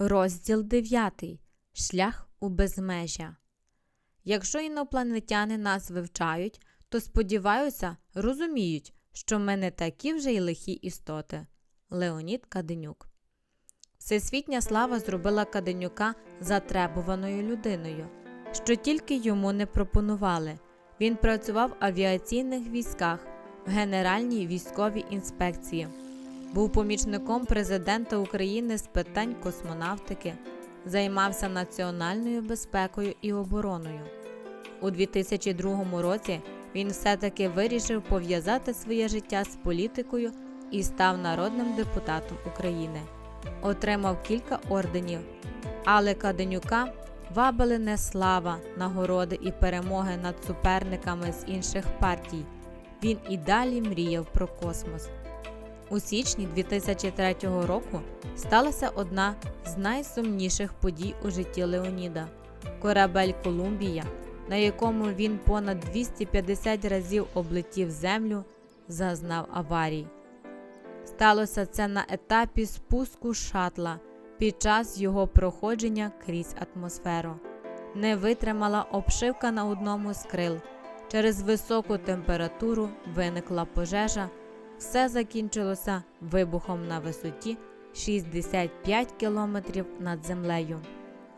Розділ 9. Шлях у безмежя. Якщо інопланетяни нас вивчають, то сподіваюся, розуміють, що ми не такі вже й лихі істоти. Леонід Каденюк. Всесвітня слава зробила Каденюка затребуваною людиною, що тільки йому не пропонували. Він працював в авіаційних військах, в Генеральній військовій інспекції, був помічником президента України з питань космонавтики, займався національною безпекою і обороною. У 2002 році він все-таки вирішив пов'язати своє життя з політикою і став народним депутатом України. Отримав кілька орденів, але Каденюка вабили не слава, нагороди і перемоги над суперниками з інших партій. Він і далі мріяв про космос. У січні 2003 року сталася одна з найсумніших подій у житті Леоніда корабель Колумбія, на якому він понад 250 разів облетів землю, зазнав аварій. Сталося це на етапі спуску шатла під час його проходження крізь атмосферу. Не витримала обшивка на одному з крил. Через високу температуру виникла пожежа. Все закінчилося вибухом на висоті 65 кілометрів над землею.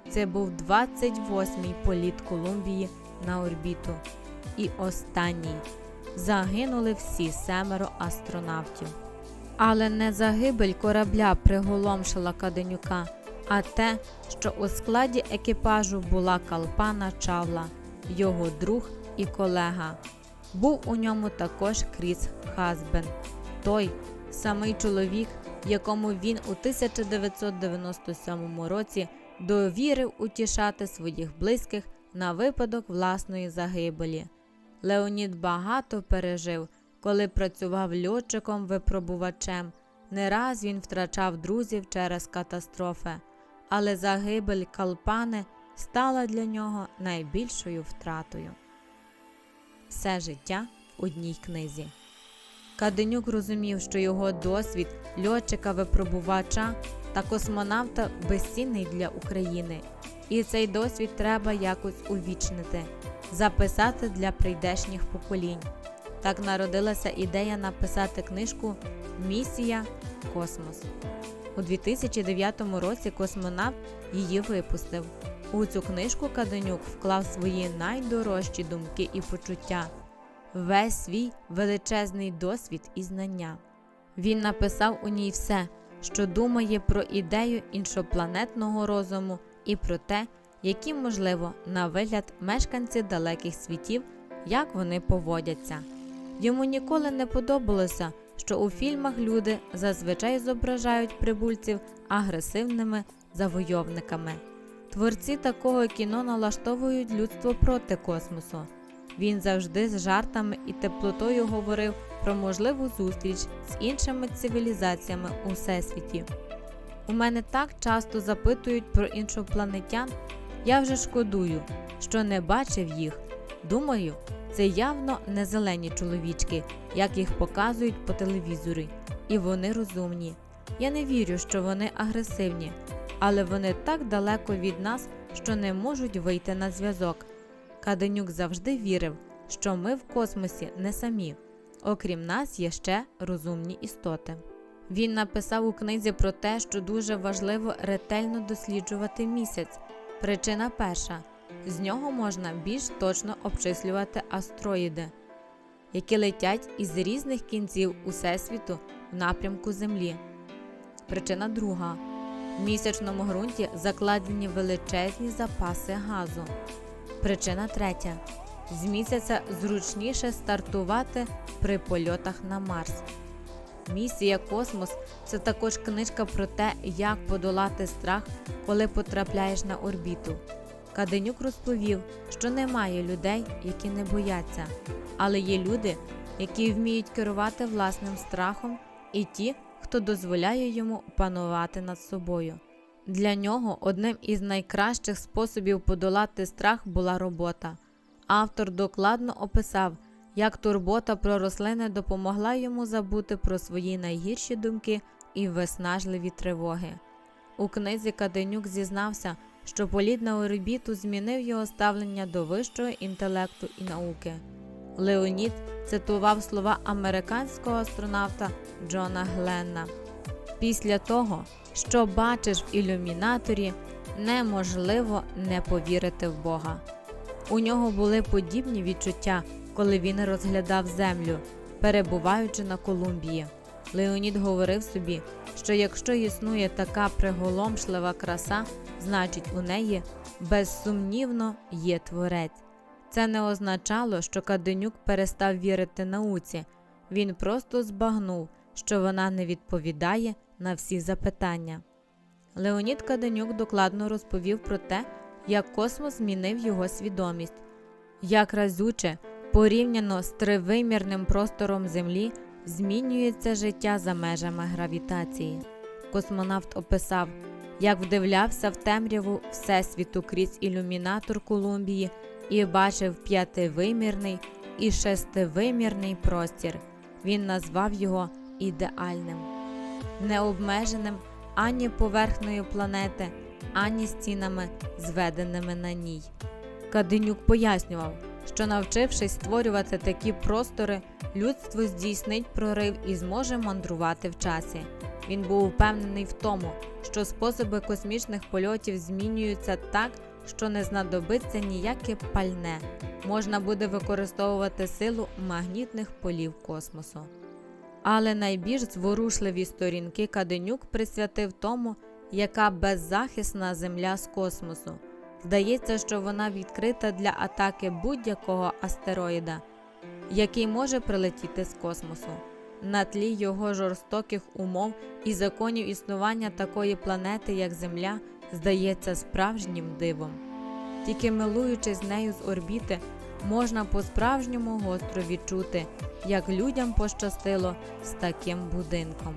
Це був 28-й політ Колумбії на орбіту. І останній загинули всі семеро астронавтів. Але не загибель корабля приголомшила Каденюка, а те, що у складі екіпажу була Калпана Чавла, його друг і колега. Був у ньому також Кріс Хазбен, той самий чоловік, якому він у 1997 році довірив утішати своїх близьких на випадок власної загибелі. Леонід багато пережив, коли працював льотчиком-випробувачем. Не раз він втрачав друзів через катастрофи, але загибель Калпани стала для нього найбільшою втратою. Все життя в одній книзі. Каденюк розумів, що його досвід льотчика-випробувача та космонавта безцінний для України, і цей досвід треба якось увічнити, записати для прийдешніх поколінь. Так народилася ідея написати книжку Місія Космос. У 2009 році космонавт її випустив. У цю книжку Каденюк вклав свої найдорожчі думки і почуття, весь свій величезний досвід і знання. Він написав у ній все, що думає про ідею іншопланетного розуму і про те, які, можливо, на вигляд мешканці далеких світів, як вони поводяться. Йому ніколи не подобалося, що у фільмах люди зазвичай зображають прибульців агресивними завойовниками. Творці такого кіно налаштовують людство проти космосу. Він завжди з жартами і теплотою говорив про можливу зустріч з іншими цивілізаціями у всесвіті. У мене так часто запитують про іншопланетян, я вже шкодую, що не бачив їх. Думаю, це явно не зелені чоловічки, як їх показують по телевізорі, і вони розумні. Я не вірю, що вони агресивні, але вони так далеко від нас, що не можуть вийти на зв'язок. Каденюк завжди вірив, що ми в космосі не самі. Окрім нас, є ще розумні істоти. Він написав у книзі про те, що дуже важливо ретельно досліджувати місяць. Причина перша з нього можна більш точно обчислювати астероїди, які летять із різних кінців усесвіту в напрямку Землі. Причина друга в місячному ґрунті закладені величезні запаси газу. Причина третя. З місяця зручніше стартувати при польотах на Марс. Місія Космос це також книжка про те, як подолати страх, коли потрапляєш на орбіту. Каденюк розповів, що немає людей, які не бояться, але є люди, які вміють керувати власним страхом, і ті, хто дозволяє йому панувати над собою. Для нього одним із найкращих способів подолати страх була робота. Автор докладно описав, як турбота про рослини допомогла йому забути про свої найгірші думки і виснажливі тривоги. У книзі Каденюк зізнався, що політ на орбіту змінив його ставлення до вищого інтелекту і науки. Леонід цитував слова американського астронавта Джона Гленна. Після того, що бачиш в ілюмінаторі, неможливо не повірити в Бога. У нього були подібні відчуття, коли він розглядав землю, перебуваючи на Колумбії. Леонід говорив собі, що якщо існує така приголомшлива краса, значить у неї безсумнівно є творець. Це не означало, що Каденюк перестав вірити науці, він просто збагнув, що вона не відповідає на всі запитання. Леонід Каденюк докладно розповів про те, як космос змінив його свідомість, як разюче, порівняно з тривимірним простором Землі, змінюється життя за межами гравітації. Космонавт описав, як вдивлявся в темряву Всесвіту крізь ілюмінатор Колумбії і бачив п'ятивимірний і шестивимірний простір. Він назвав його ідеальним, необмеженим ані поверхнею планети, ані стінами, зведеними на ній. Каденюк пояснював, що навчившись створювати такі простори, людство здійснить прорив і зможе мандрувати в часі. Він був впевнений в тому, що способи космічних польотів змінюються так, що не знадобиться ніяке пальне, можна буде використовувати силу магнітних полів космосу. Але найбільш зворушливі сторінки Каденюк присвятив тому, яка беззахисна земля з космосу. Здається, що вона відкрита для атаки будь-якого астероїда, який може прилетіти з космосу. На тлі його жорстоких умов і законів існування такої планети, як Земля, здається справжнім дивом. Тільки милуючись нею з орбіти, можна по-справжньому гостро відчути, як людям пощастило з таким будинком.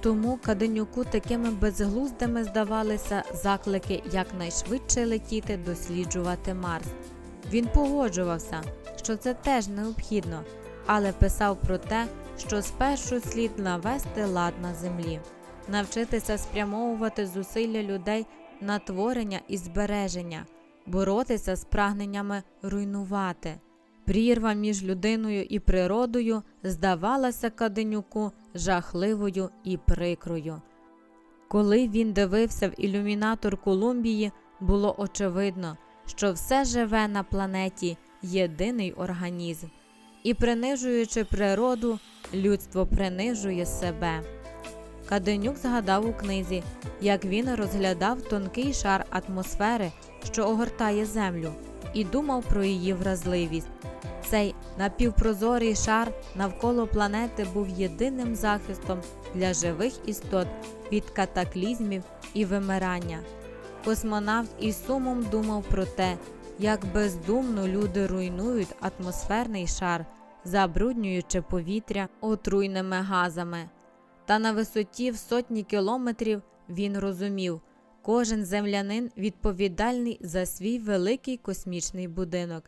Тому Каденюку такими безглуздими здавалися заклики якнайшвидше летіти досліджувати Марс. Він погоджувався, що це теж необхідно, але писав про те, що спершу слід навести лад на землі, навчитися спрямовувати зусилля людей на творення і збереження, боротися з прагненнями руйнувати. Прірва між людиною і природою здавалася Каденюку жахливою і прикрою. Коли він дивився в ілюмінатор Колумбії, було очевидно, що все живе на планеті єдиний організм, і, принижуючи природу, людство принижує себе. Каденюк згадав у книзі, як він розглядав тонкий шар атмосфери, що огортає землю, і думав про її вразливість. Цей напівпрозорий шар навколо планети був єдиним захистом для живих істот від катаклізмів і вимирання. Космонавт із сумом думав про те, як бездумно люди руйнують атмосферний шар, забруднюючи повітря отруйними газами. Та на висоті в сотні кілометрів він розумів, кожен землянин відповідальний за свій великий космічний будинок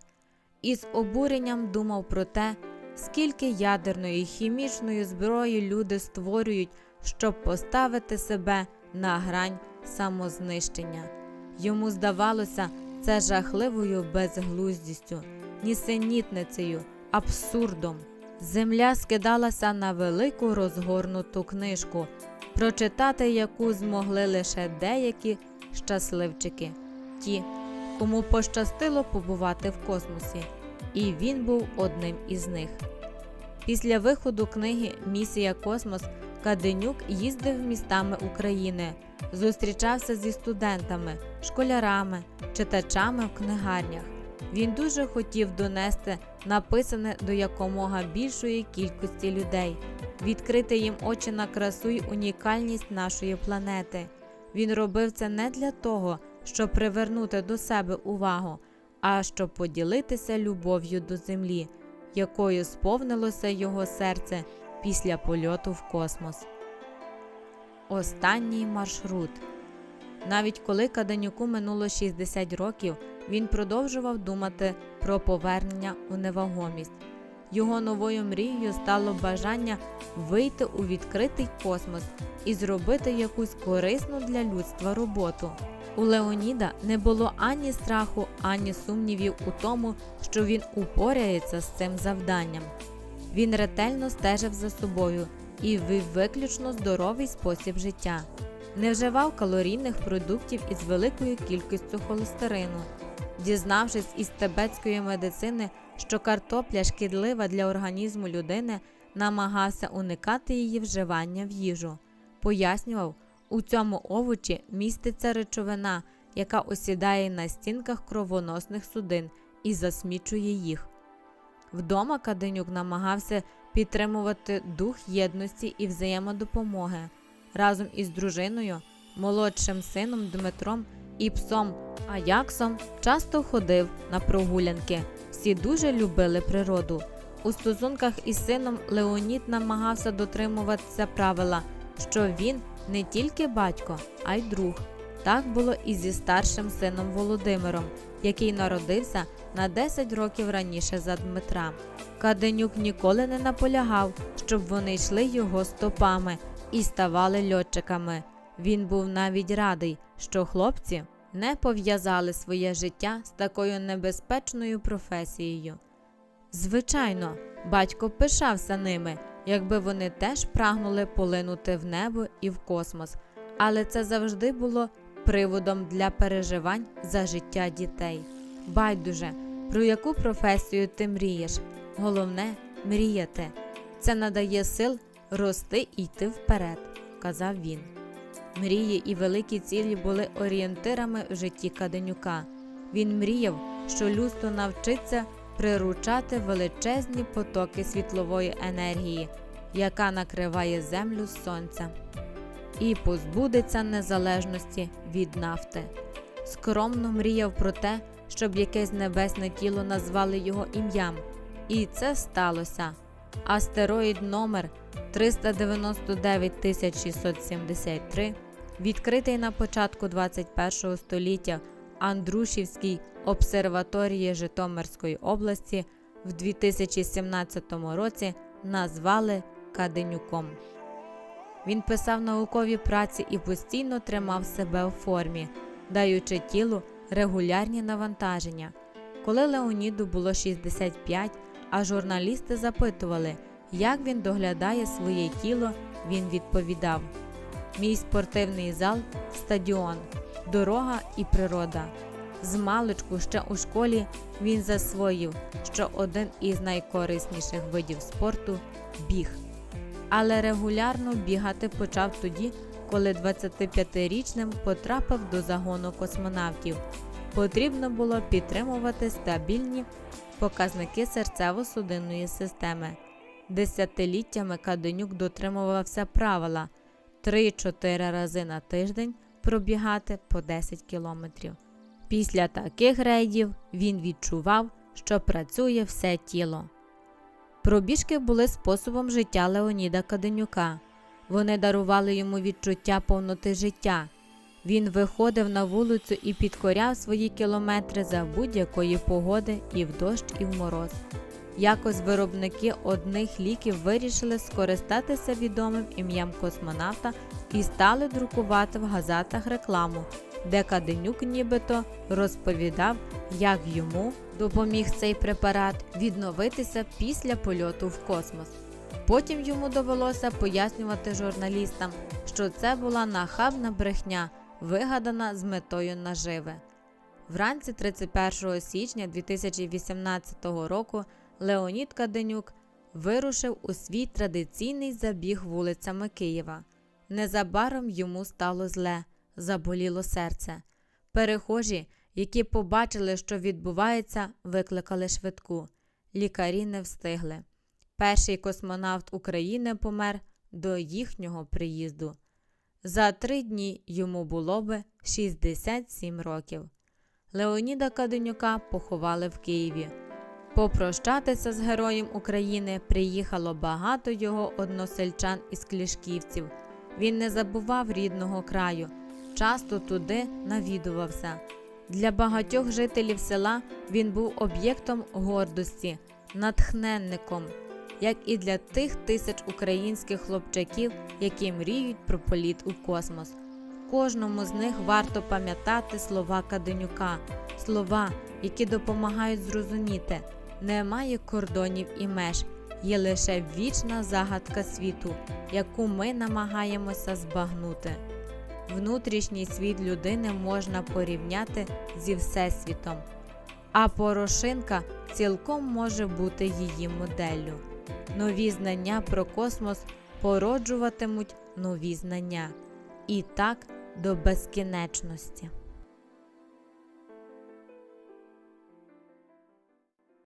і з обуренням думав про те, скільки ядерної хімічної зброї люди створюють, щоб поставити себе на грань самознищення. Йому здавалося це жахливою безглуздістю, нісенітницею, абсурдом. Земля скидалася на велику розгорнуту книжку, прочитати яку змогли лише деякі щасливчики, ті, кому пощастило побувати в космосі, і він був одним із них. Після виходу книги Місія Космос Каденюк їздив містами України, зустрічався зі студентами, школярами, читачами в книгарнях. Він дуже хотів донести написане до якомога більшої кількості людей, відкрити їм очі на красу й унікальність нашої планети. Він робив це не для того, щоб привернути до себе увагу, а щоб поділитися любов'ю до землі, якою сповнилося його серце після польоту в космос. Останній маршрут. Навіть коли Каденюку минуло 60 років, він продовжував думати про повернення у невагомість. його новою мрією стало бажання вийти у відкритий космос і зробити якусь корисну для людства роботу. У Леоніда не було ані страху, ані сумнівів у тому, що він упорається з цим завданням. Він ретельно стежив за собою і вів виключно здоровий спосіб життя, не вживав калорійних продуктів із великою кількістю холестерину. Дізнавшись із тибетської медицини, що картопля шкідлива для організму людини, намагався уникати її вживання в їжу. Пояснював, у цьому овочі міститься речовина, яка осідає на стінках кровоносних судин і засмічує їх. Вдома Каденюк намагався підтримувати дух єдності і взаємодопомоги. Разом із дружиною, молодшим сином Дмитром і псом Аяксом часто ходив на прогулянки. Всі дуже любили природу. У стосунках із сином Леонід намагався дотримуватися правила, що він не тільки батько, а й друг. Так було і зі старшим сином Володимиром, який народився на 10 років раніше за Дмитра. Каденюк ніколи не наполягав, щоб вони йшли його стопами і ставали льотчиками. Він був навіть радий, що хлопці не пов'язали своє життя з такою небезпечною професією. Звичайно, батько пишався ними, якби вони теж прагнули полинути в небо і в космос, але це завжди було приводом для переживань за життя дітей. Байдуже, про яку професію ти мрієш? Головне мріяти. Це надає сил рости і йти вперед, казав він. Мрії і великі цілі були орієнтирами в житті Каденюка. Він мріяв, що людство навчиться приручати величезні потоки світлової енергії, яка накриває землю сонця, і позбудеться незалежності від нафти. Скромно мріяв про те, щоб якесь небесне тіло назвали його ім'ям. І це сталося. Астероїд номер 399673, відкритий на початку 21 століття Андрушівській обсерваторії Житомирської області в 2017 році, назвали Каденюком. Він писав наукові праці і постійно тримав себе у формі, даючи тілу регулярні навантаження. Коли Леоніду було 65, а журналісти запитували, як він доглядає своє тіло, він відповідав: Мій спортивний зал стадіон, дорога і природа. З маличку ще у школі він засвоїв, що один із найкорисніших видів спорту біг. Але регулярно бігати почав тоді, коли 25-річним потрапив до загону космонавтів. Потрібно було підтримувати стабільні показники серцево-судинної системи. Десятиліттями Каденюк дотримувався правила 3-4 рази на тиждень пробігати по 10 кілометрів. Після таких рейдів він відчував, що працює все тіло. Пробіжки були способом життя Леоніда Каденюка. Вони дарували йому відчуття повноти життя. Він виходив на вулицю і підкоряв свої кілометри за будь-якої погоди і в дощ, і в мороз. Якось виробники одних ліків вирішили скористатися відомим ім'ям космонавта і стали друкувати в газетах рекламу, де Каденюк нібито розповідав, як йому допоміг цей препарат відновитися після польоту в космос. Потім йому довелося пояснювати журналістам, що це була нахабна брехня, вигадана з метою наживи. Вранці 31 січня 2018 року Леонід Каденюк вирушив у свій традиційний забіг вулицями Києва. Незабаром йому стало зле, заболіло серце. Перехожі, які побачили, що відбувається, викликали швидку. Лікарі не встигли. Перший космонавт України помер до їхнього приїзду. За три дні йому було би 67 років. Леоніда Каденюка поховали в Києві. Попрощатися з героєм України приїхало багато його односельчан із Клішківців. Він не забував рідного краю, часто туди навідувався. Для багатьох жителів села він був об'єктом гордості. натхненником, як і для тих тисяч українських хлопчаків, які мріють про політ у космос. Кожному з них варто пам'ятати слова Каденюка, слова, які допомагають зрозуміти, немає кордонів і меж, є лише вічна загадка світу, яку ми намагаємося збагнути. Внутрішній світ людини можна порівняти зі Всесвітом, а Порошинка цілком може бути її моделлю. Нові знання про космос породжуватимуть нові знання. І так до безкінечності.